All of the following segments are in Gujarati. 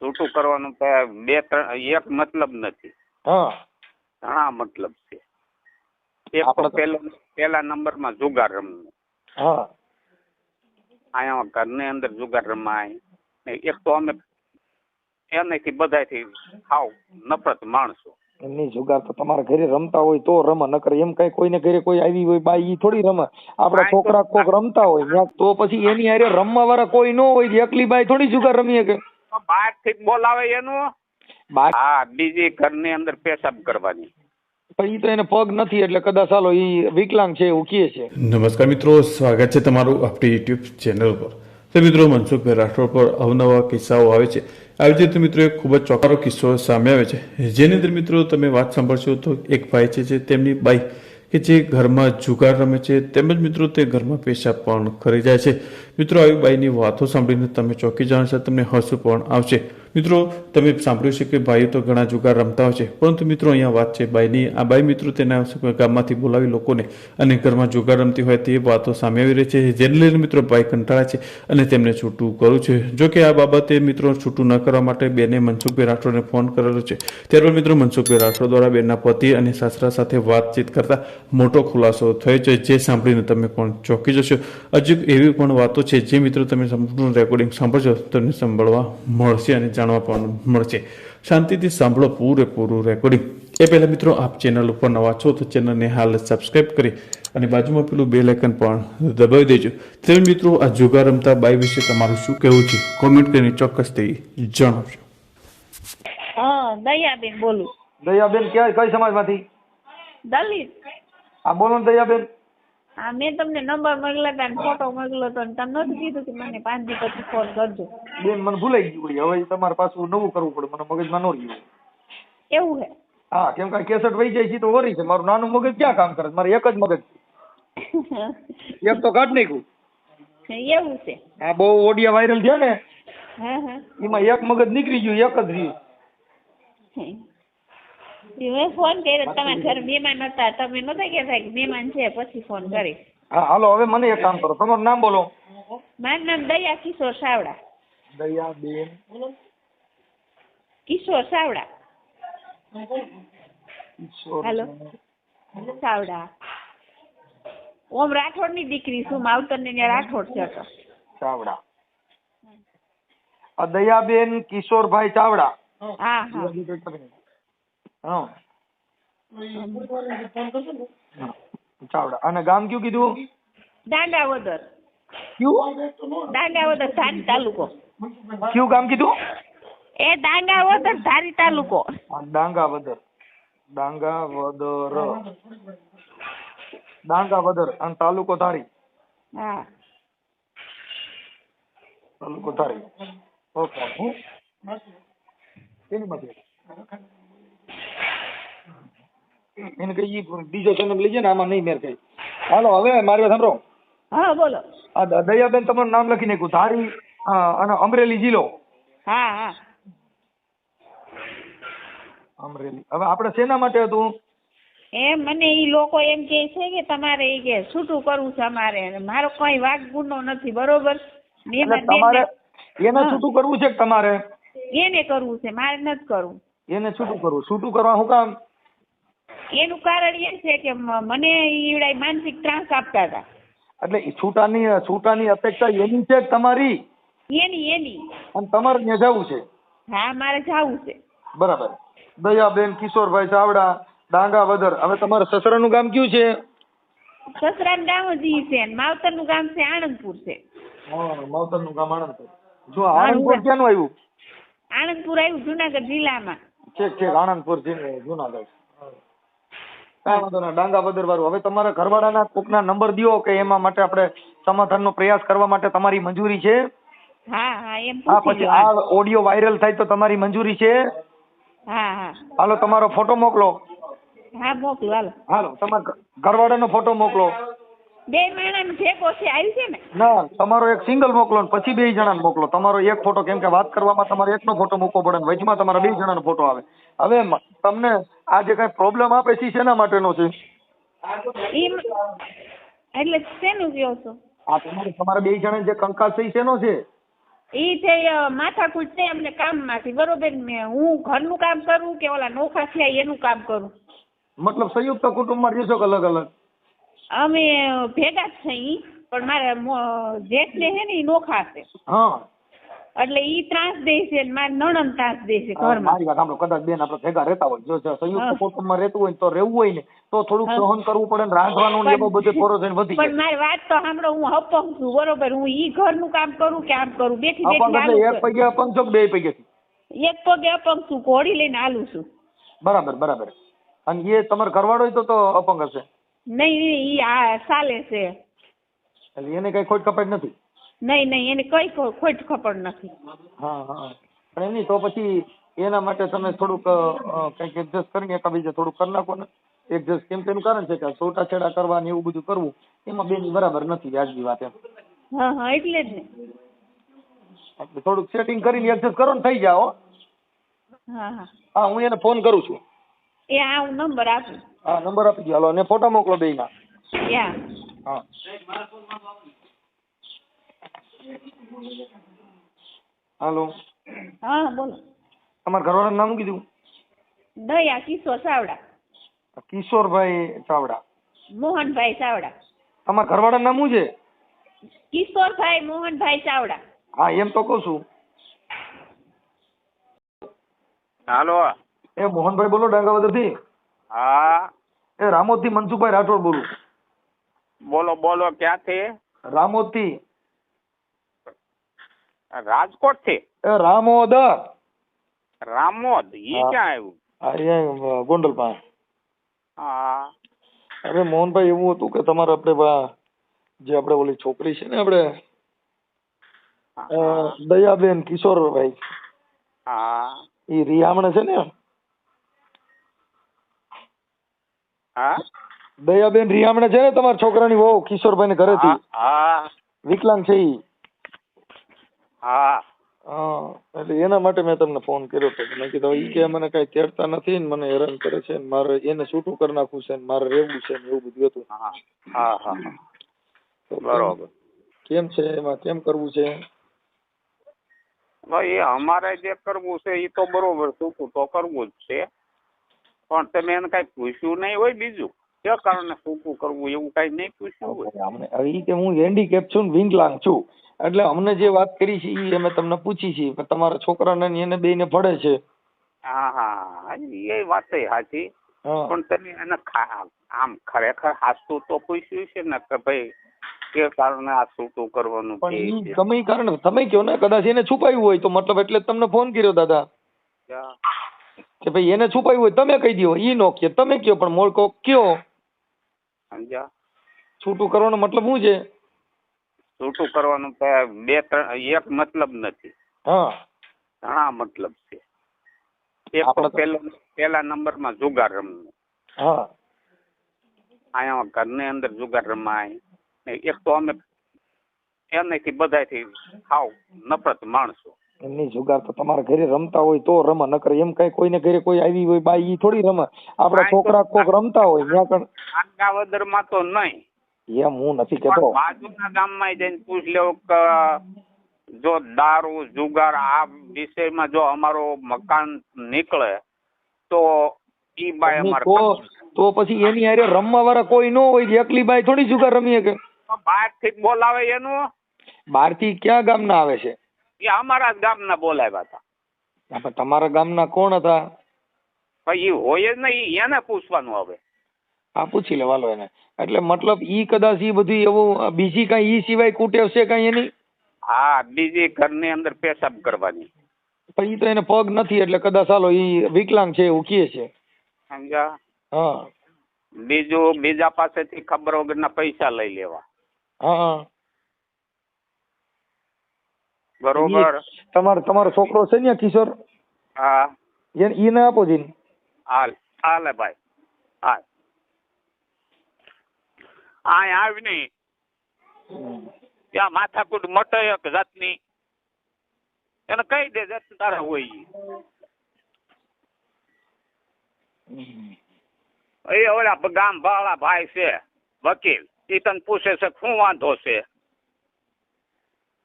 છૂટું કરવાનું બે ત્રણ એક મતલબ નથી. ઘણા મતલબ છે. એક તો પેલો પેલા નંબરમાં જુગાર રમવું. હા. અહીંયા ઘરની અંદર જુગાર રમાય. એક તો અમે એનાથી બધાથી હાવ નફરત માણસો. એમની જુગાર તો તમારા ઘરે રમતા હોય તો રમે નકર એમ કઈ કોઈને ઘરે કોઈ આવી હોય બાઈ ઈ થોડી રમે. આપડા છોકરા કોક રમતા હોય તો પછી એની હારે રમવા વાળા કોઈ ન હોય એકલી બાઈ થોડી જુગાર રમી શકે. બહારથી બોલાવે એનું? હા બીજી ઘરની અંદર પેશાબ કરવાની. પણ ઈ તો એને પગ નથી એટલે કદાચ ચાલો ઈ વિકલાંગ છે એવું કહે છે. નમસ્કાર મિત્રો સ્વાગત છે તમારું આપણી યુટ્યુબ ચેનલ પર. તો મિત્રો મનસુખભાઈ રાઠોડ પર અવનવા કિસ્સાઓ આવે છે. આવી જ રીતે મિત્રો એક ખૂબ જ ચોકારો કિસ્સો સામે આવે છે. જેની અંદર મિત્રો તમે વાત સાંભળશો તો એક ભાઈ છે જે તેમની બાઈ કે જે ઘરમાં જુગાર રમે છે, તેમજ મિત્રો તે ઘરમાં પેશાબ પણ કરી જાય છે. મિત્રો, આવી બાઈની વાતો સાંભળીને તમે ચોકી જાણશો તમને હસવું પણ આવશે. મિત્રો, તમે સાંભળ્યું છે કે ભાઈઓ તો ઘણા જુગાર રમતા હોય છે, પરંતુ મિત્રો, અહીંયા વાત છે બાઈની. આ બાઈ મિત્રો તેના ગામમાંથી બોલાવી લોકોને અને ઘરમાં જુગાર રમતી હોય તે વાતો સામે આવી રહી છે. જેને લઈને મિત્રો, ભાઈ કંટાળા છે અને તેમને છૂટું કરું છે. જો કે આ બાબતે મિત્રો, છૂટું ન કરવા માટે બેને મનસુખભાઈ રાઠોડને ફોન કરેલો છે. ત્યારબાદ મિત્રો, મનસુખભાઈ રાઠોડ દ્વારા બેનના પતિ અને સાસરા સાથે વાતચીત કરતા મોટો ખુલાસો થયો છે. જે સાંભળીને તમે પણ ચોંકી જશો. હજુ એવી પણ વાતો છે જે મિત્રો, તમે સંપૂર્ણ રેકોર્ડિંગ સાંભળશો તમને સાંભળવા મળશે અને જાણવા પણ મળશે. શાંતિથી સાંભળો પૂરેપૂરું રેકોર્ડિંગ એ પહેલાં મિત્રો આપ ચેનલ ઉપર નવા છો તો ચેનલને હાલ સબસ્ક્રાઈબ કરી અને બાજુમાં પેલું બે લેકન પણ દબાવી દેજો. તે મિત્રો આ જુગાર રમતા બાઈ વિશે તમારું શું કહેવું છે? કોમેન્ટ કરીને ચોક્કસથી જણાવજો. હા દયાબેન બોલું. દયાબેન ક્યાં કઈ સમાજમાંથી? દલિત. આ બોલો ને દયાબેન. હા મેં તમને નંબર મોકલ્યો હતા ને ફોટો મોકલ્યો હતો ને તમે નહોતું કીધું કે મને પાંચ દી પછી ફોન કરજો. બેન મને ભૂલાઈ ગયું વળી. હવે તમારે પાછું નવું કરવું પડે. મને મગજમાં ન રહ્યું એવું હે? હા કેમ કે કેસેટ વહી જાય છે તો વરી છે. મારું નાનું મગજ ક્યાં કામ કરે છે? મારે એક જ મગજ છે. એક તો કાઢ નાખ્યું. એવું છે. આ બહુ ઓડિયા વાયરલ થયા ને હા હા. એમાં એક મગજ નીકળી ગયું એક જ રહ્યું. મેં ફોન કર્યો તમારા ઘર મહેમાન હતા તમે નતા કહેતા કે મહેમાન છે પછી ફોન કરી હા હાલો હવે મને એક કામ કરો. તમારું નામ બોલો. મારું નામ દયા કિશોર સાવડા. દયાબેન. કિશોર સાવડા. હાલો. સાવડા. ઓમ રાઠોડની દીકરી છું માવતર ને રાઠોડ છે તો. ચાવડા દયાબેન કિશોરભાઈ ચાવડા હા હા. હા હા, ચાવડા. અને ગામ કયું કીધું? દાંડાવદર કયું? દાંડાવદર ધારી તાલુકો. કયું ગામ કીધું? એ દાંડાવદર ધારી તાલુકો. આ ડાંગાવદર ડાંગાવદર ડાંગાવદર અને તાલુકો ધારી. હા. તાલુકો ધારી. ઓકે. હું એની માંથી એને કઈ બીજો જન્મ લઈ ને આમાં નહીં મેર કઈ હાલો હવે મારી વાત સાંભળો. હા બોલો. આ દયાબેન તમારું નામ લખી નાખ્યું. ધારી અને અમરેલી જિલ્લો. હા હા. અમરેલી. હવે આપણે શેના માટે હતું? એ મને ઈ લોકો એમ કે છે કે તમારે ઈ કે છૂટું કરવું છે અમારે. અને મારો કોઈ વાગ ગુનો નથી બરોબર? તમારે એને હા. છૂટું કરવું છે તમારે? એને કરવું છે મારે નથી કરવું. એને છૂટું કરવું. છૂટું કરવા શું કામ? એનું કારણ એ છે કે મને ઈવડાય માનસિક ત્રાસ આપતા હતા. એટલે છૂટાની છૂટાની અપેક્ષા એની છે તમારી? એની એની. અને તમારે ત્યાં જવું છે? હા મારે જવું છે. બરાબર. દયાબેન કિશોરભાઈ ચાવડા ડાંગાવદર હવે તમારા સસરાનું ગામ કયું છે? સસરાનું ગામ જ ઈ છે માવતરનું ગામ છે આણંદપુર છે. માવતરનું ગામ આણંદપુર. જો આણંદપુર ક્યાંનું આવ્યું? આણંદપુર આવ્યું જુનાગઢ જિલ્લામાં. છેક છેક આણંદપુર જિલ્લો જુનાગઢ. કાંઈ વાંધો ના ડાંગાવદર વાળું. હવે તમારા ઘરવાળાના કોકના નંબર દ્યો કે એમાં માટે આપણે સમાધાનનો પ્રયાસ કરવા માટે તમારી મંજૂરી છે? હા હા એમ આ પછી આ ઓડિયો વાયરલ થાય તો તમારી મંજૂરી છે? હા હા. હાલો તમારો ફોટો મોકલો. હા મોકલો હાલો. હાલો તમારા ઘરવાળાનો ફોટો મોકલો. બે મહિનાનું ભેગો છે આવી છે ને? ના તમારો એક સિંગલ મોકલો ને પછી બે જણાને મોકલો. તમારો એક ફોટો કેમ કે વાત કરવામાં તમારે એકનો ફોટો મૂકવો પડે ને વચમાં તમારા બે જણાનો ફોટો આવે. હવે તમને આ જે કઈ પ્રોબ્લેમ આપે છે શેના માટેનો છે? એટલે શેનું કહો છો? આ તમારે તમારા બે જણા જે કંકાસ છે શેનો છે? ઈ છે માથા માથાકૂટ છે અમને કામમાંથી. બરોબર ને? હું ઘરનું કામ કરું કે ઓલા નોખા થયા એનું કામ કરું? મતલબ સંયુક્ત કુટુંબમાં રહીશો કે અલગ અલગ અમે ભેગા જ થઈ પણ મારા જેઠને હે ને એ નોખા છે. હા. એટલે ઈ ત્રાસ દે છે ને મારી નણંદ ત્રાસ દે છે ઘરમાં મારી વાત સાંભળો કદાચ બેન આપણે ભેગા રહેતા હોય જો સંયુક્ત કુટુંબમાં રહેતું હોય તો રહેવું હોય ને તો થોડુંક સહન કરવું પડે ને રાંધવાનું ને એમાં બધું ફોરો થઈને વધી પણ મારી વાત તો સાંભળો હું અપંગ છું બરોબર હું ઈ ઘરનું કામ કરું કે આમ કરું બેઠી બેઠી એટલે એક પગે અપંગ છો બે પગે એક પગે અપંગ છું ઘોડી લઈને હાલું છું. બરાબર બરાબર. અને એ તમારે ઘરવાળો તો તો અપંગ હશે. નહીં નહીં ઈ આ ચાલે છે. એટલે એને કઈ ખોટ ખપડ નથી? નહીં નહીં એને કઈ ખોટ ખપડ નથી. હા હા. પણ એમની તો પછી એના માટે તમે થોડુંક કંઈક એડજસ્ટ કરીને એકબીજે થોડુંક કરી નાખો ને. એડજસ્ટ કેમ તેનું કારણ છે કે છૂટાછેડા કરવા ને એવું બધું કરવું એમાં બેની બરાબર નથી વ્યાજબી વાત એમ. હા હા એટલે જ ને. એટલે થોડુંક સેટિંગ કરીને એડજસ્ટ કરો ને થઈ જાઓ હા. હા હું. એને ફોન કરું છું. એ આ હું નંબર આપું હા નંબર આપી દો હાલો અને ફોટા મોકલો બેયના યા. હા. હાલો. હા બોલો. તમારા ઘરવાળાનું નામ કીધું? દયા કિશોર ચાવડા. કિશોરભાઈ ચાવડા. મોહનભાઈ ચાવડા. તમારા ઘરવાળાનું નામ શું છે? કિશોરભાઈ મોહનભાઈ ચાવડા. હા એમ તો કહું છું. હાલો. એ મોહનભાઈ બોલો ડાંગાવદરથી? હા. એ રામોતી મનસુખભાઈ રાઠોડ બોલું. બોલો બોલો ક્યાંથી? રામોતી રાજકોટથી એ રામોદ. રામોદ? ઈ ક્યાં આવ્યું? અરે ગોંડલ પાસે. હા. અરે મોહનભાઈ એવું હતું કે તમારે આપણે જે આપણે ઓલી છોકરી છે ને આપણે દયાબેન કિશોરભાઈ. હા. એ રિયામણે છે ને? હા? દયાબેન રિયામણે છે ને તમારા છોકરાની વહુ કિશોરભાઈ ને ઘરેથી. હા વિકલાંગ છે ઈ. હા. એટલે એના માટે મેં તમને ફોન કર્યો હતો મેં કીધું ઈ કે મને કઈ તેડતા નથી ને મને હેરાન કરે છે ને મારે એને છૂટું કરી નાખવું છે ને મારે રહેવું છે ને એવું બધું હતું. હા હા બરોબર. કેમ છે એમાં? કેમ કરવું છે? ભાઈ અમારે જે કરવું છે એ તો બરોબર છૂટું તો કરવું જ છે. પણ તમે એને કઈ પૂછ્યું નહીં હોય બીજું. કે કારણે સૂકું કરવું એવું કઈ નહીં પૂછ્યું હોય. અમને હવે કે હું હેન્ડીકેપ છું ને વિકલાંગ છું. એટલે અમને જે વાત કરી છે એ અમે તમને પૂછી છે કે તમારા છોકરાને એને બેને ભળે છે. હા હા એ વાત સાચી. પણ તમે એને આમ ખરેખર હાસતું તો પૂછ્યું છે ને કે ભાઈ કે કારણે આ સૂકું કરવાનું પણ ઈ કારણ તમે કયો ને? કદાચ એને છુપાયું હોય તો મતલબ એટલે તમને ફોન કર્યો દાદા? કે ભાઈ એને છુપાવ્યું હોય તમે કહી દો ઈ નો કે તમે કયો પણ મોળ કોક કયો સમજ્યા? છૂટું કરવાનો મતલબ શું છે? છૂટું કરવાનું બે ત્રણ એક મતલબ નથી. હા. ઘણા મતલબ છે. એક તો પેલો પેલા નંબરમાં જુગાર રમવું. હા. અહીંયા ઘરની અંદર જુગાર રમાય. એક તો અમે એનાથી બધાથી સાવ નફરત માણસો. એમની જુગાર તો તમારા ઘરે રમતા હોય તો રમે નકર એમ કઈ કોઈને ઘરે કોઈ આવી હોય બાઈ ઈ થોડી રમે. આપડા છોકરા કોક રમતા હોય ત્યાં કણ આંગાવદરમાં તો નહીં. એમ હું નથી કેતો. બાજુના ગામમાં જઈને પૂછ લેવું કે જો દારૂ જુગાર આ વિષયમાં જો અમારો મકાન નીકળે તો ઈ બાય અમારે તો પછી એની હારે રમવા વાળા કોઈ ન હોય એકલી બાઈ થોડી જુગાર રમીએ કે બહારથી બોલાવે એનું? બહારથી ક્યાં ગામના આવે છે? એ અમારા જ ગામના બોલાવ્યા હતા. પણ તમારા ગામના કોણ હતા? ભાઈ એ હોય જ નહીં એને પૂછવાનું હવે. આ પૂછી લેવાલો એને એટલે મતલબ ઈ કદાચ ઈ બધું એવું બીજી કઈ ઈ સિવાય કુટેવ છે કઈ એની? હા બીજી ઘરની અંદર પેશાબ કરવાની. પણ ઈ તો એને પગ નથી એટલે કદાચ હાલો ઈ વિકલાંગ છે એવું કહે છે. સમજ્યા? હા. બીજું બીજા પાસેથી ખબર વગરના પૈસા લઈ લેવા. હા. બરોબર. તમારો તમારો છોકરો છે ને કિશોર? હા. એને ઈને આપો જીન હાલ હાલે ભાઈ હાલ. આય આવી નહીં ત્યાં માથાકૂટ મટે એક જાતની. એને કહી દે જાત તારા હોય. એ ઓલા ગામ વાળા ભાઈ છે વકીલ. એ તને પૂછે છે શું વાંધો છે?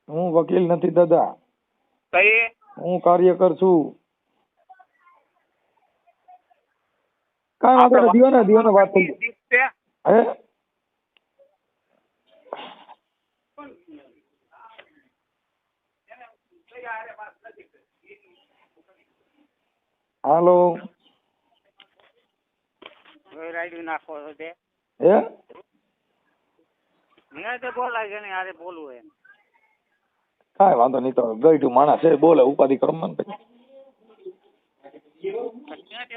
હું વકીલ નથી દાદા. કઈ? હું કાર્યકર છું. કાંઈ વાંધો નહીં દિવાને દિવાને વાત થઈ હે? હાલો. રાઈડ નાખો છો તે. હે? મને તો બોલાય છે ને યારે બોલવું એમ. કાંઈ વાંધો નહીં તો ગઈઢું માણસ છે બોલે ઉપાધિ કરો મને પછી.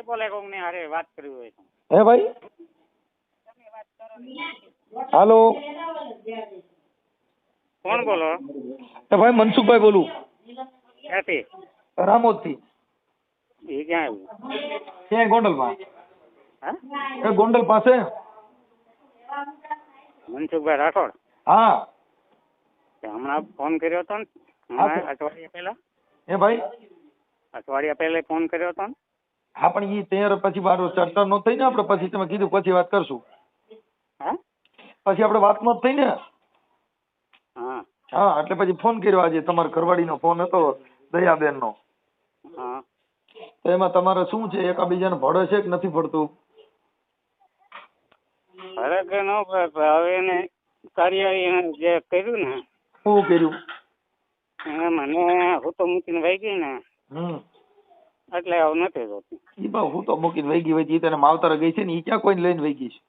બોલે કોક હારે વાત કરવી હોય હે ભાઈ? હાલો? કોણ બોલો? એ ભાઈ મનસુખભાઈ બોલું. ક્યાંથી? રામોદથી. એ ક્યાં આવ્યું? ક્યાંય ગોંડલમાં. હા? ગોંડલ પાસે. મનસુખભાઈ રાઠોડ? હા. હમણાં ફોન કર્યો હતો ને હમણાં અઠવાડિયા પહેલા. હે ભાઈ? અઠવાડિયા પહેલા ફોન કર્યો હતો ને. હા પણ ઈ તૈયાર પછી મારો ચર્ચા નો થઈ ને આપણે પછી તમે કીધું પછી વાત કરશું. હા? પછી આપણે વાત નો થઈ ને હા. હા એટલે પછી ફોન કર્યો આજે તમારા ઘરવાળીનો ફોન હતો દયાબેન નો હા. તો એમાં તમારે શું છે? એકાબીજાને ભળે છે કે નથી ભળતું અરે કે ન હવે એને કાર્ય એને જે કર્યું ને શું કર્યું? મને હું તો મૂકીને વહી ગઈ ને. હમ. એટલે આવું નથી જોતી ઈ બા હું તો મૂકીને વહી ગઈ વહી તને માવતર ગઈ છે ને ઈ ક્યાં કોઈને લઈને વહી ગઈ છે?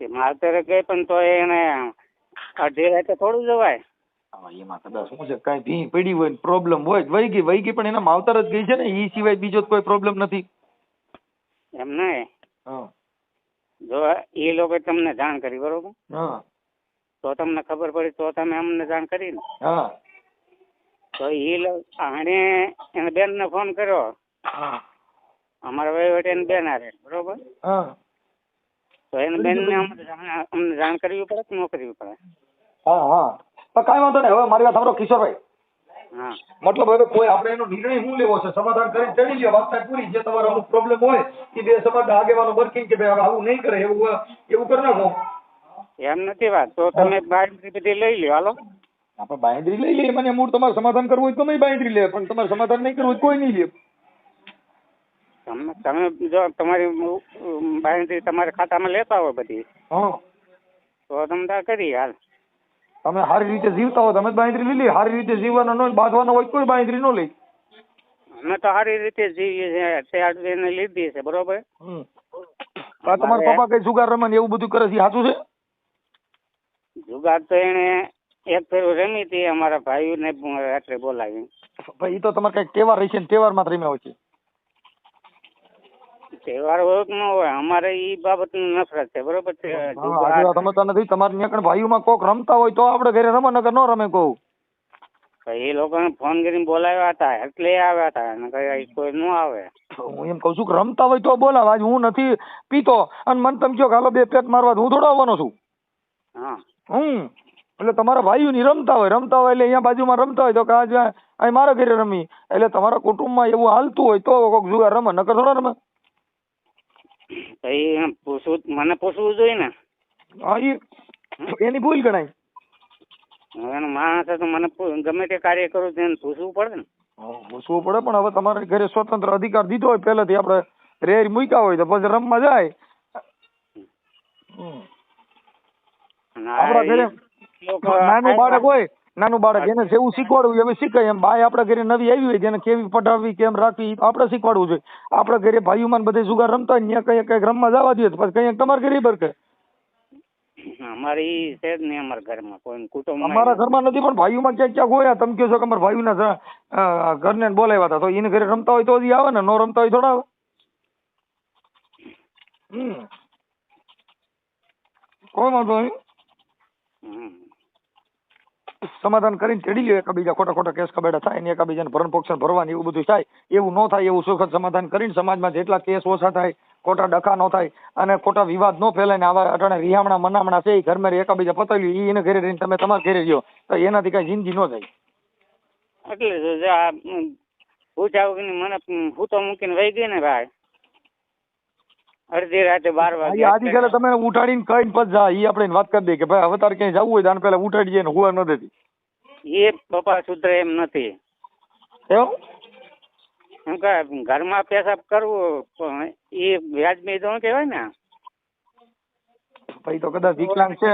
તે માવતર ગઈ પણ તો એને અઢી રાતે થોડું જવાય. એમાં કદાચ શું છે કઈ ભી પડી હોય પ્રોબ્લેમ હોય વહી ગઈ વહી ગઈ પણ એના માવતર જ ગઈ છે ને ઈ સિવાય બીજો કોઈ પ્રોબ્લેમ નથી. એમ નહીં. હા. જો એ લોકો તમને જાણ કરી બરોબર? હા. તો તમને ખબર પડી તો તમે અમને જાણ કરી ને. હા. તો એ આણે એને બેન ને ફોન કર્યો અમારા વહીવટ એને બેન હારે બરોબર? હા. તો એને બેન ને અમને જાણ- કરવી પડે કે ન કરવી પડે? હા હા. પણ કાંઈ વાંધો નહીં. હવે મારી વાત સાંભળો કિશોરભાઈ. હા. મતલબ હવે કોઈ આપણે એનો નિર્ણય શું લેવો છે? સમાધાન કરી ચડી લ્યો વાત પૂરી. જે તમારો અમુક પ્રોબ્લેમ હોય એ બે સમાજના આગેવાનો વર્કિંગ કે ભાઈ આવું નહીં કરે એવું એવું કરી નાખો. એમ નથી વાત. તો તમે બાળકી બધી લઈ લ્યો. હાલો. આપણે બાંયધરી લઈ લઈએ મને મૂળ તમારે સમાધાન કરવું હોય તો તમે બાંયધરી લે પણ તમારે સમાધાન નહીં કરવું હોય કોઈ નહીં લે. તમે તમે જો તમારી બાંયધરી તમારા ખાતામાં લેતા હોય બધી. હા. તો તમે તા કરી હાલ. તમે સારી રીતે જીવતા હો તમે બાંયધરી લઈ લે સારી રીતે જીવવાનો ન બાંધવાનો હોય કોઈ બાંયધરી ન લે. અમે તો સારી રીતે જીવીએ છીએ એને લીધી છે બરોબર? તમારા પપ્પા કઈ જુગાર રમણ એવું બધું કરે છે સાચું છે? જુગાર તો એને એક ફેરું રમી હતી અમારા ભાઈઓને રાત્રે બોલાવી ભાઈ ઈ તો તમારે કંઈક તહેવાર રહેશે ને તહેવારમાં જ રમ્યા હોય છે. તહેવાર હોય કે ન હોય અમારે ઈ બાબતની નફરત છે બરોબર છે? જુગાર સમજતા નથી. તમારે ત્યાં કણ ભાઈઓમાં કોક રમતા હોય તો આપણે ઘરે રમે નકર ન રમે કહું તો એ લોકોને ફોન કરીને બોલાવ્યા હતા એટલે આવ્યા હતા અને કઈ કોઈ ન આવે. હું એમ કઉ છું કે રમતા હોય તો બોલાવ. આજ હું નથી પીતો અને મને તમે કહો કે હાલો બે પેટ મારવા હું થોડો આવવાનો છું. હા. હમ. એટલે તમારા ભાઈઓ ની રમતા હોય રમતા હોય એટલે અહીંયા બાજુમાં રમતા હોય તો કે આજે અહીં મારા ઘરે રમી. એટલે તમારા કુટુંબમાં એવું હાલતું હોય તો કોક જુગાર રમે નકર થોડા રમે. એ પૂછવું મને પૂછવું જોઈએ ને? હા એની ભૂલ ગણાય. હવે માણસ તો મને ગમે તે કાર્ય કરું તેને પૂછવું પડે ને? પૂછવું પડે પણ હવે તમારે ઘરે સ્વતંત્ર અધિકાર દીધો હોય પહેલેથી આપણે રેર મૂક્યા હોય તો પછી રમવા જાય. હમ. આપણા ઘરે નાનું બાળક હોય નાનું બાળક એને જેવું શીખવાડવું હવે શીખાય એમ. બાય આપણા ઘરે નવી આવી હોય જેને કેવી પઢાવવી કેમ રાખવી આપણે શીખવાડવું જોઈએ. આપણા ઘરે ભાઈઓમાં બધે જુગાર રમતા હોય ત્યાં કઈ કંઈક રમવા જવા દઈએ પછી કંઈક તમારા ઘરે બરકે અમારે ઈ છે જ નહીં અમારા ઘરમાં કોઈ કુટુંબ અમારા ઘરમાં નથી પણ ભાઈઓમાં ક્યાંક ક્યાંક હોય તમે કહો છો કે અમારા ભાઈઓના ઘરને બોલાવ્યા હતા તો એને ઘરે રમતા હોય તો જ આવે ને ન રમતા હોય થોડા આવે. હમ. કોઈ વાંધો નહીં. સમાધાન કરીને તેડી લ્યો, એકબીજા ખોટા ખોટા કેસ કબેડા થાય ને એકબીજાને ભરણ પોક્ષણ ભરવાની એવું બધું થાય, એવું ન થાય એવું સુખદ સમાધાન કરીને સમાજમાં જેટલા કેસ ઓછા થાય, ખોટા ડખા ન થાય અને ખોટા વિવાદ ન ફેલાય ને આવા અટાણે રિહામણા મનામણા છે એ ઘરમાં એકબીજા પતાવી લ્યો એને ઘરે રહીને તમે તમારે ઘરે રહ્યો, તો એનાથી કઈ જિંદગી ન જાય. એટલે વગરની મને હું તો મૂકીને વહી ગઈ ને ભાઈ. અડધી રાતે બાર વાગે આધી કાલે તમે ઉઠાડીને કઈ પછી જા એ આપણે વાત કરી દઈએ કે ભાઈ હવે તારે ક્યાંય જવું હોય તો પેલા ઉઠાડી જઈએ ને હુવા ન દેતી. એ પપ્પા સુધરે એમ નથી. એવું? એમ કે ઘરમાં પેશાબ કરવું એ વ્યાજબી તો કહેવાય ને? ભાઈ તો કદાચ વિકલાંગ છે.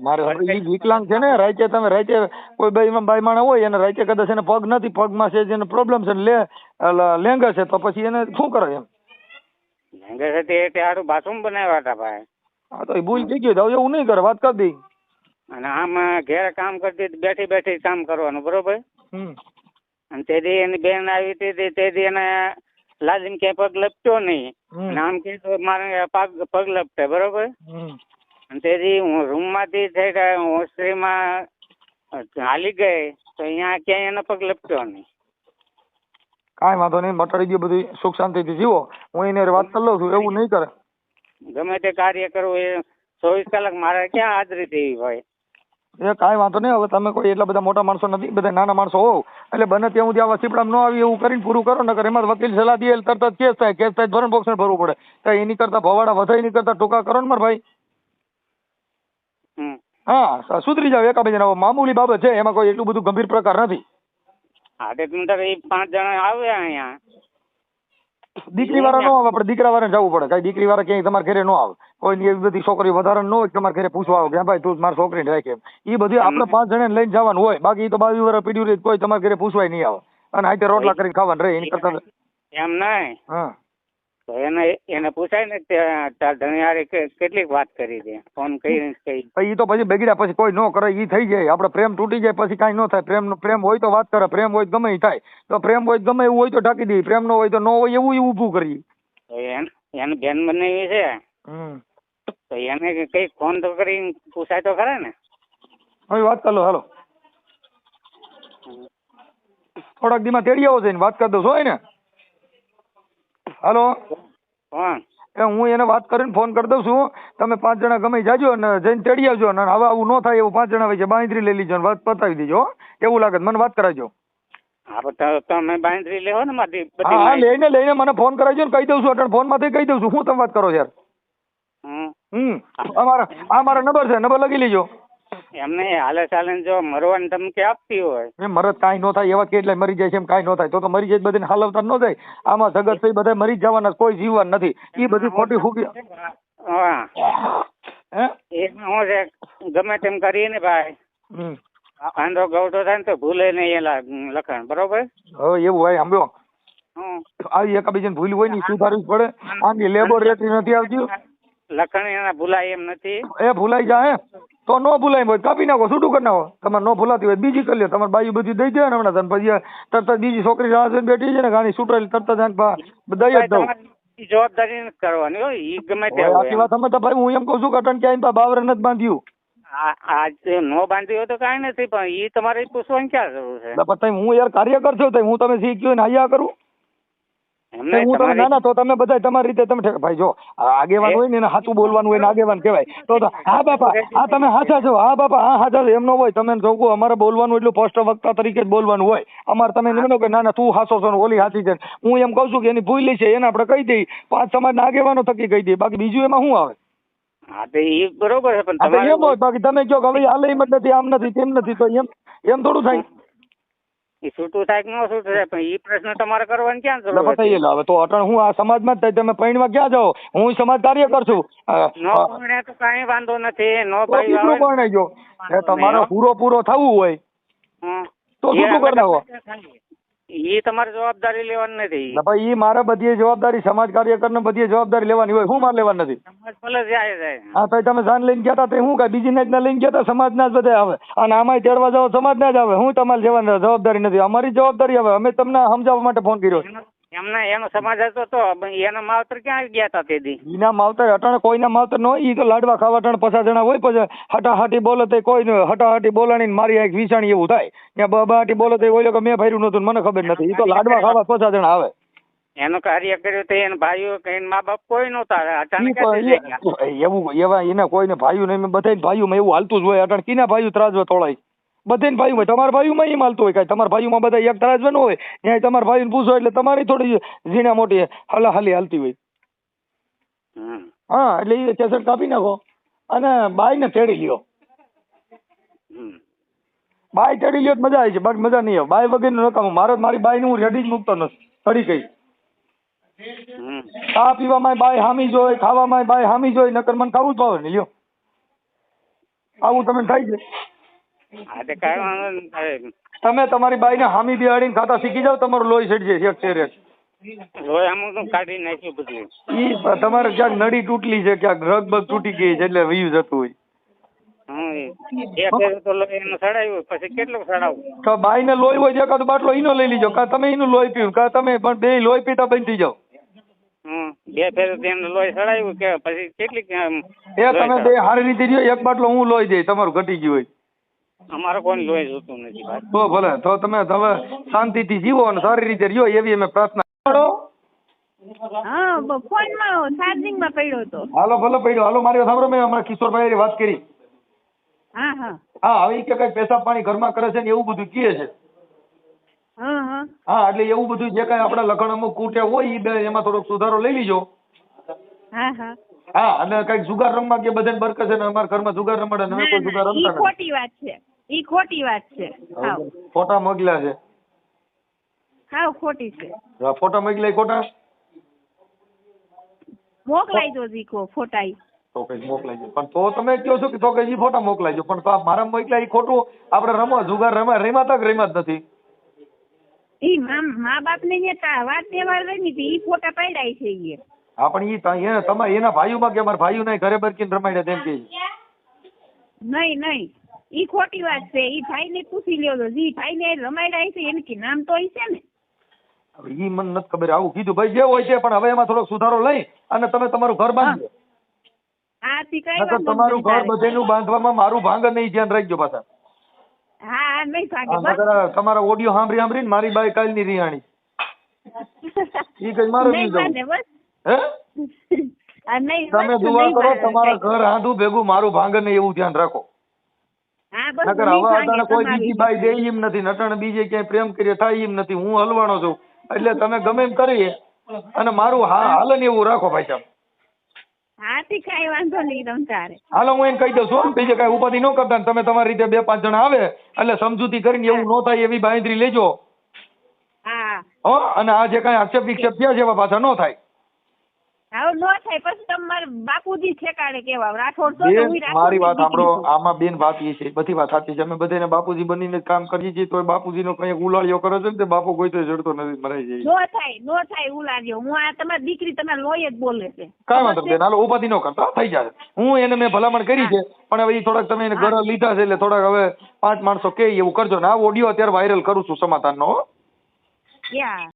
મારે વિકલાંગ છે ને રાઈચે તમે રાઈચે કોઈ બાઈમાં બાઈ માણસ હોય અને રાતે કદાચ એને પગ નથી પગમાં છે જેને પ્રોબ્લેમ છે લે લેંગા છે તો પછી એને શું કરે એમ? હારું બાથરૂમ બનાવ્યા હતા ભાઈ. હા તો એ ભૂલ થઈ ગઈ તો હવે એવું નહીં કરે વાત કરી દઈ. અને આમ ઘેર કામ કરતી બેઠી બેઠી કામ કરવાનું બરોબર? હમ. અને તે દી એની બેન આવી હતી તે- દી એને લાજીમ ક્યાંય પગ લપટ્યો નહીં. અને આમ કીધું મારે પગ પગ લપટે બરોબર? અને તેથી હું રૂમમાંથી થઈ હોસ્ટેલમાં હાલી ગઈ તો અહીંયા ક્યાંય એનો પગ લપટ્યો નહીં. કાંઈ વાંધો નહીં મટાડી દો બધું સુખ શાંતિથી. જીવો હું એને વાત કરી લઉં છું એવું નહીં કરે. ગમે તે કાર્ય કરવું એ ચોવીસ કલાક મારે ક્યાં હાજરી દેવી હોય એ કાંઈ વાંધો નહીં હવે તમે કોઈ એટલા બધા મોટા માણસો નથી બધા નાના માણસો હોવ. એટલે બને ત્યાં સુધી આવા સીપડામાં ન આવી એવું કરીને પૂરું કરો નકર એમાં વકીલ સલાહ દે તરત જ કેસ થાય કેસ થાય ધોરણ બોક્સ ભરવું પડે. તો એની કરતા ભવાડા વધારે એની કરતા ટૂંકા કરો ને મારા ભાઈ. હા સુધરી જાવ એકાબીજાને. બીજા મામૂલી બાબત છે એમાં કોઈ એટલું બધું ગંભીર પ્રકાર નથી. હા તે તું તારે એ પાંચ જણા આવ્યા અહીંયા. દીકરી વાળા નો આવે આપણે દીકરા વાળા જવું પડે. કઈ દીકરી વાળા ક્યાંય તમારા ઘરે નો આવે. કોઈ એવી બધી છોકરી વધારે ન હોય તમારે ઘરે પૂછવા આવે કે ભાઈ તું મારી છોકરીને રાખે. એ બધી આપણે પાંચ જણાને લઈને જવાનું હોય. બાકી તો બાવી વર્ષ પીડ્યું રહી કોઈ તમારા ઘરે પૂછવાય નહીં આવે. અને હાથે રોટલા કરીને ખાવાનું રહે એની કરતા એમ નહીં. હા. તો એને એને પૂછાય ને તાર ધણીયારે કેટલીક વાત કરી છે ફોન કઈ કઈ એ તો પછી બગડ્યા પછી કોઈ ન કરે એ થઈ જાય. આપણે પ્રેમ તૂટી જાય પછી કાંઈ ન થાય. પ્રેમ પ્રેમ હોય તો વાત કરે પ્રેમ હોય ગમે થાય. તો પ્રેમ હોય ગમે એવું હોય તો ઢાંકી દઈએ પ્રેમ ન હોય તો ન હોય એવું ઊભું કરીએ. એને એને બેન બનાવી છે. હમ. તો એને કઈ ફોન તો કરીને પૂછાય તો ખરા ને. હવે વાત કરો હાલો. થોડાક દીમાં તેડી આવો છે વાત કરી દઉં છો ને? હાલો? ફોન એ હું એને વાત કરીને ફોન કરી દઉં છું. તમે પાંચ જણા ગમે જાજો અને જઈને ચડી આવજો અને હવે આવું ન થાય એવું પાંચ જણા વચ્ચે બાંધરી લઈ લીજો વાત પતાવી દેજો એવું લાગે મને વાત કરાવજો. તમે બાંધરી લેવો ને મારી હા હા લઈને લઈને મને ફોન કરાવજો ને કહી દઉં છું અટણ ફોનમાંથી કહી દઉં છું. હું તમે વાત કરો યાર? હમ. હમ. અમારા આ મારા નંબર છે નંબર લખી લેજો. એમને હાલે ચાલે જો મરવાની ધમકી આપતી હોય. મરદ કાંઈ ન થાય એવા કેટલા મરી જાય છે એમ કાંઈ ન થાય. તો તો મરી જાય બધાને હાલવતા ન થાય આમાં જગત થઈ બધા મરી જવાના કોઈ જીવવાનું નથી. એ બધી ખોટી ફૂકી હા. એમાં શું છે ગમે તેમ કરીને ભાઈ. આંધો ગવડો થાય ને તો ભૂલે નહીં એલા લખાણ બરોબર? હવે એવું હોય સાંભળ્યો હમ. આવી એકાબીજાને ભૂલ હોય ને સુધારવી પડે. આની લેબોરેટરી નથી આવતી. લખણ એના ભૂલાય એમ નથી. એ ભૂલાઈ જાય તો ન ભૂલાય હોય કાપી નાખો છૂટું કરી નાખો. તમારે ન ભૂલાતી હોય બીજી કરી લો. તમારે બાયું બધી દઈ દે ને હમણાં તને. પછી તરત બીજી છોકરી રાહ જોઈને બેઠી છે ને ગાણી છૂટાયેલી તરત જ દઈ જ દઉં. જવાબદારી નથી કરવાની હોય ઈ ગમે તે આખી વાત સમજતા ભાઈ હું એમ કહું છું કે અટણ ક્યાંય બાવરે નથી બાંધ્યું. આજે નો બાંધ્યું હોય તો કાંઈ નથી પણ ઈ તમારે પૂછવાની ક્યાં જરૂર છે? હું યાર કાર્યકર છું તો હું તમે શીખ્યું ને અહીંયા કરું. હું તમે ના ના તો તમે બધા તમારી રીતે તમે ભાઈ જો આગેવાન હોય ને એને સાચું બોલવાનું હોય ને આગેવાન કહેવાય. તો હા બાપા હા તમે સાચા છો હા બાપા હા સાચા છો એમનો હોય તમે જોગો અમારે બોલવાનું એટલું સ્પષ્ટ વક્તા તરીકે જ બોલવાનું હોય. અમારે તમે એમ કે ના ના તું હાસો છો ને ઓલી સાચી છે. હું એમ કહું છું કે એની ભૂલ છે એને આપણે કહી દઈએ. પાંચ સમાજના આગેવાનો થકી કહી દઈએ. બાકી બીજું એમાં શું આવે? હા તો ઈ બરોબર છે પણ એમ હોય બાકી તમે કહો કે હવે હાલ એમ જ નથી આમ નથી તેમ નથી. તો એમ એમ થોડું થાય. ઈ છૂટું થાય કે ન છૂટું થાય પણ એ પ્રશ્ન તમારે કરવાનો ક્યાં જરૂર બતાવીએ હતી? હવે તો અટણ હું આ સમાજમાં જ થાય તમે પૈણવા ક્યાં જાઓ? હું સમાજ કાર્યકર કરશું નો પરણે તો કાંઈ વાંધો નથી નો ભાઈ કેટલું આવે. પરણાઈ ગયો? તમારો પૂરો પૂરો થવું હોય. તો શું ઈ તમારે જવાબદારી લેવાની નથી. ભાઈ ઈ મારે બધી જવાબદારી સમાજ કાર્યકર ને બધી જવાબદારી લેવાની હોય. હું મારે લેવાની નથી? સમાજ ભલે જાય જાય. હા તો તમે જાન લઈને ગયા હતા તે હું કઈ? બીજી નાચના લઈને ગયા હતા સમાજના જ બધા આવે. અને આમાંય તેડવા સમાજ ના જ આવે. હું તમારે લેવાની જવાબદારી નથી. અમારી જવાબદારી આવે અમે તમને સમજાવવા માટે ફોન કર્યો એમને એનો સમાજ હતો તો એના એનો માવતર ક્યાં ગયા હતા તે દી ઈના માવતર અટાણે કોઈના માવતર નો ઈ તો લાડવા ખાવા અટાણે પચાસ જણા હોય પછી હટાહટી બોલે તે કોઈ ન હટાહટી બોલાણી મારી એક વિસાણી એવું થાય. ત્યાં બબાટી બોલે તો ઓલો કે મેં ભર્યું નતું મને ખબર નથી. ઈ તો લાડવા ખાવા પચાસ જણા આવે. એનું કાર્ય કર્યું તો એને ભાઈઓ કે એના મા બાપ કોઈ નહોતા. અચાનક એવું એવા એને કોઈને ભાઈઓ નહીં બધા ભાઈઓમાં એવું હાલતું જ હોય અટાણે કીના ભાઈઓ ત્રાજવા તોળાય. બધાને ભાઈઓમાં તમારા ભાઈઓમાં એમ હાલતું હોય કાંઈ તમારા ભાઈઓમાં બધા એક ત્રાજવા ન હોય ત્યાં તમારા ભાઈને પૂછો એટલે તમારી થોડી ઝીણા મોટી હલાહલી હાલતી હોય. હા એટલે એ કેસેટ કાપી નાખો અને બાઈને તેડી લ્યો. બાય ચડી લ્યો મજા આવી છે બાકી મજા નહીં આવે. બાય વગરનું નકામું. મારે મારી બાયને હું રેડી જ મૂકતો નથી ગઈ. ખા ચા પીવામાં બાય હામી જોઈ ખાવામાં બાય હામી જોઈ નકર મને ખાવું જ ભાવે ને લ્યો. આવું તમે થાય છે હા તે કાંઈ વાંધો નહીં. તારે તમે તમારી બાઈને હામી બિહાડીને ખાતા શીખી જાવ તમારું લોહી જાય એક શેરે લોહી આમ તો કાઢી નાખ્યું બધું? ઈ તમારે ક્યાંક નળી તૂટલી છે ક્યાંક રગ બગ તૂટી ગઈ છે એટલે વયું જતું હોય. એ તો લોહી તો હોય છે એકાદો બાટલો ઈનો લઈ લીજો કાં તમે એનું લોહી પીવું કાં તમે પણ બે લોહી પીતા બંધ થઈ જાઓ. બે ફેર લોહી સડાયું કે પછી કેટલી એ તમે બે હારી રીતે એક બાટલો હું લોહી દઈ તમારું ઘટી ગયું હોય. અમારે કોઈ લોહી જોતું નથી ભાઈ. તો ભલે તો તમે તમે શાંતિથી જીવો અને સારી રીતે રહ્યો એવી અમે પ્રાર્થના કરો. હા ફોનમાં ચાર્જિંગમાં પડ્યો હતો. હાલો ભલે પડ્યો. હાલો મારી વાત સાંભળો મેં હમણાં કિશોરભાઈ વાત કરી. હા હા. હા હવે કે કઈ પેશાબ પાણી ઘરમાં કરે છે ને એવું બધું કહે છે. હા હા. હા એટલે એવું બધું જે કઈ આપડા લખણ અમુક કૂટે હોય ઈ એમાં થોડોક સુધારો લઈ લીજો. હા હા. હા અને કંઈક જુગાર રમવા કે બધાને બરકત છે ને અમારા ઘરમાં જુગાર રમાડે ને અમે કોઈ જુગાર રમતા નથી. ખોટી વાત છે. ઈ ખોટી વાત છે. હાવ. ફોટા મોકલ્યા છે. હાવ ખોટી છે. ફોટા મોકલાય ખોટા? મોકલાઈ દો જીકો ફોટાઈ તો કઈ મોકલાઈ દો પણ તો તમે કહો છો કે તો કઈ ફોટા મોકલાઈ દો પણ મારા મોકલ્યા ઈ ખોટું આપણે રમવા જુગાર રમા રેમાં તક રેમાં જ નથી. ઈ મા મા બાપ ને જે વાત તહેવાર રમી હતી ઈ ફોટા પાડ્યા છે ઈ. હા પણ ઈ તમે એના ભાઈઓ ભાઈઓમાં કે અમારા ભાઈઓ ઘરે બરકીને રમાડ્યા તેમ કે નહીં નહીં. ઈ ખોટી વાત છે. ઈ ભાઈ ને પૂછી લ્યો તો. જી ભાઈ ને રમાયડા છે. એને કે નામ તો હશે છે ને. હવે ઈ મને નથી ખબર. આવું કીધું ભાઈ જે હોય છે પણ હવે એમાં થોડોક સુધારો લઈ અને તમે તમારું ઘર બાંધો હા થી કઈ વાત તમારું ઘર. બધેનું બાંધવામાં મારું ભાંગ નહીં ધ્યાન રાખજો પાછા. હા નહીં ભાગે. તમારા ઓડિયો સાંભળી સાંભળીને મારી બાઈ કાલની રિહાણી. ઈ કઈ મારો નહીં નહીં હે? તમે દુઆ કરો તમારા ઘર આંધુ ભેગું મારું ભાંગ નહીં એવું ધ્યાન રાખો. નકર હવે અટાણે કોઈ બીજી બાઈ દે એમ નથી નટાણે બીજે ક્યાંય પ્રેમ કરીએ થાય એમ નથી હું હલવાનો છું. એટલે તમે ગમે એમ કરીએ. અને મારું હા ને એવું રાખો ભાઈ સાહેબ. હાથી કઈ વાંધો નહીં તમ તારે. હાલો હું એને કહી દઉં છું બીજે કઈ ઉપાધિ ન કરતા તમે તમારી રીતે બે પાંચ જણા આવે એટલે સમજૂતી કરીને એવું ન થાય એવી બાંયધરી લેજો. હા. હો અને આ જે કઈ આક્ષેપ વિક્ષેપ થયા છે એવા પાછા ન થાય. હવે નો થાય પછી તમારે બાપુજી ઠેકાણે કેવા રાઠોડ તો બેન મારી વાત સાંભળો. દીકરી આમાં બેન વાત એ છે બધી વાત સાચી છે. અમે બધાને બાપુજી બનીને કામ કરીએ છીએ તો બાપુજીનો કઈ ઉલાળ્યો કરે છે ને બાપુ કોઈ તો જડતો નથી મરાઈ જાય. નો થાય નો થાય ઉલાડ્યો હું આ તમારી દીકરી તમારે લોય જ બોલે છે. કાંઈ વાંધો બેન હાલો ઉપાધિ નો કરતા થઈ જાય. હું એને મેં ભલામણ કરી છે પણ હવે ઈ થોડાક તમે એને ઘર લીધા છે એટલે થોડાક હવે પાંચ માણસો કે એવું કરજો. ને આ ઓડિયો અત્યારે વાયરલ કરું છું સમાધાનનો નો યા.